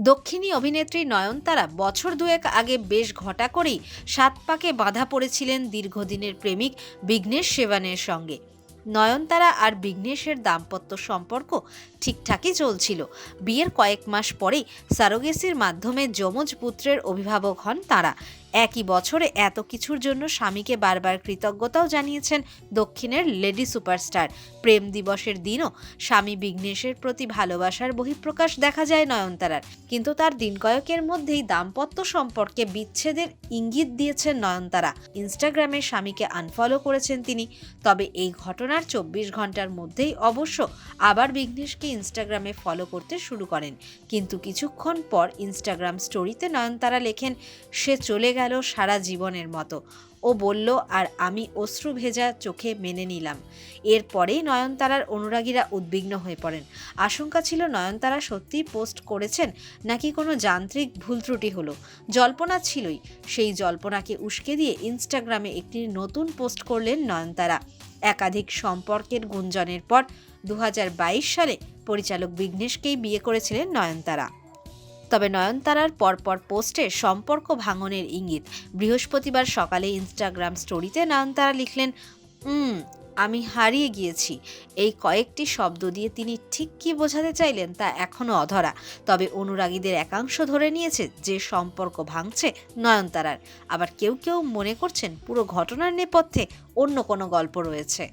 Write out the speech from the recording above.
দক্ষিণী অভিনেত্রী নয়নতারা বছর দুয়েক আগে বেশ ঘটা করেই সাত পাকে বাধা পড়েছিলেন দীর্ঘদিনের প্রেমিক বিঘ্নেশ সেবানের সঙ্গে। নয়নতারা আর বিঘ্নেশের দাম্পত্য সম্পর্ক ঠিকঠাকই চলছিল। বিয়ের কয়েক মাস পরেই সারোগেসির মাধ্যমে যমজ পুত্রের অভিভাবক হন তারা। একই বছরে এত কিছুর জন্য স্বামীকে বারবার কৃতজ্ঞতাও জানিয়েছেন দক্ষিণের লেডি সুপারস্টার। প্রেম দিবসের দিনও স্বামী বিঘ্নেশের প্রতি ভালোবাসার বহিঃপ্রকাশ দেখা যায় নয়নতারার। কিন্তু তার দিন কয়েকের মধ্যেই দাম্পত্য সম্পর্কে বিচ্ছেদের ইঙ্গিত দিয়েছেন নয়নতারা। ইনস্টাগ্রামে স্বামীকে আনফলো করেছেন তিনি। তবে এই ঘটনার চব্বিশ ঘণ্টার মধ্যেই অবশ্য আবার বিঘ্নেশকে ইনস্টাগ্রামে ফলো করতে শুরু করেন। কিন্তু কিছুক্ষণ পর ইনস্টাগ্রাম স্টোরিতে নয়নতারা লেখেন, সে চলে গেল সারা জীবনের মতো। ও বলল, আর আমি অশ্রু ভেজা চোখে মেনে নিলাম। এরপরেই নয়নতারার অনুরাগীরা উদ্বিগ্ন হয়ে পড়েন। আশঙ্কা ছিল নয়নতারা সত্যিই পোস্ট করেছেন নাকি কোনো যান্ত্রিক ভুল ত্রুটি হলো। জল্পনা ছিলই। সেই জল্পনাকে উস্কে দিয়ে ইনস্টাগ্রামে একটি নতুন পোস্ট করলেন নয়নতারা। একাধিক সম্পর্কের গুঞ্জনের পর দু হাজার বাইশ সালে পরিচালক বিঘ্নেশকেই বিয়ে করেছিলেন নয়নতারা। তবে নয়নতারার পরপর পোস্টে সম্পর্ক ভাঙনের ইঙ্গিত। বৃহস্পতিবার সকালে ইনস্টাগ্রাম স্টোরিতে নয়নতারা লিখলেন আমি হারিয়ে গিয়েছি। এই কয়েকটি শব্দ দিয়ে তিনি ঠিক কী বোঝাতে চাইলেন তা এখনও অধরা। তবে অনুরাগীদের একাংশ ধরে নিয়েছে যে সম্পর্ক ভাঙছে নয়নতারার। আবার কেউ কেউ মনে করছেন পুরো ঘটনার নেপথ্যে অন্য কোনো গল্প রয়েছে।